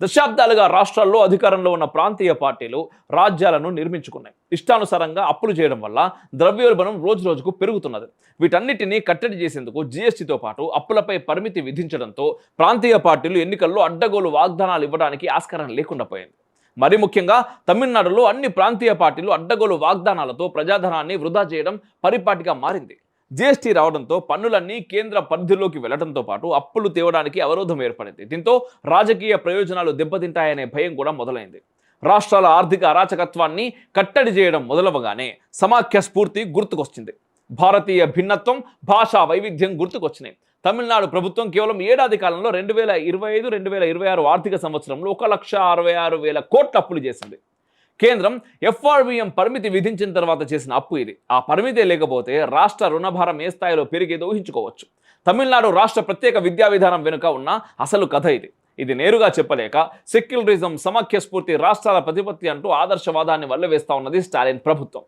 దశాబ్దాలుగా రాష్ట్రాల్లో అధికారంలో ఉన్న ప్రాంతీయ పార్టీలు రాజ్యాలను నిర్మించుకున్నాయి. ఇష్టానుసారంగా అప్పులు చేయడం వల్ల ద్రవ్యోల్బణం రోజు రోజుకు పెరుగుతున్నది. వీటన్నిటినీ కట్టడి చేసేందుకు జీఎస్టీతో పాటు అప్పులపై పరిమితి విధించడంతో ప్రాంతీయ పార్టీలు ఎన్నికల్లో అడ్డగోలు వాగ్దానాలు ఇవ్వడానికి ఆస్కారం లేకుండా పోయింది. మరి ముఖ్యంగా తమిళనాడులో అన్ని ప్రాంతీయ పార్టీలు అడ్డగోలు వాగ్దానాలతో ప్రజాధనాన్ని వృధా చేయడం పరిపాటిగా మారింది. జీఎస్టీ రావడంతో పన్నులన్నీ కేంద్ర పరిధిలోకి వెళ్ళడంతో పాటు అప్పులు తేవడానికి అవరోధం ఏర్పడింది. దీంతో రాజకీయ ప్రయోజనాలు దెబ్బతింటాయనే భయం కూడా మొదలైంది. రాష్ట్రాల ఆర్థిక అరాచకత్వాన్ని కట్టడి చేయడం మొదలవగానే సమాఖ్య స్ఫూర్తి గుర్తుకొచ్చింది. భారతీయ భిన్నత్వం భాషా వైవిధ్యం గుర్తుకొచ్చినాయి. తమిళనాడు ప్రభుత్వం కేవలం ఏడాది కాలంలో రెండు వేల ఇరవై ఐదు రెండు వేల ఇరవై ఆరు ఆర్థిక సంవత్సరంలో ఒక లక్ష అరవై ఆరు వేల కోట్ల అప్పులు చేసింది. కేంద్రం ఎఫ్ఆర్బిఎం పరిమితి విధించిన తర్వాత చేసిన అప్పు ఇది. ఆ పరిమితే లేకపోతే రాష్ట్ర రుణభారం ఏ స్థాయిలో పెరిగేదో ఊహించుకోవచ్చు. తమిళనాడు రాష్ట్ర ప్రత్యేక విద్యా విధానం వెనుక ఉన్న అసలు కథ ఇది. ఇది నేరుగా చెప్పలేక సెక్యులరిజం సమాఖ్య స్ఫూర్తి రాష్ట్రాల ప్రతిపత్తి అంటూ ఆదర్శవాదాన్ని వల్లవేస్తా ఉన్నది స్టాలిన్ ప్రభుత్వం.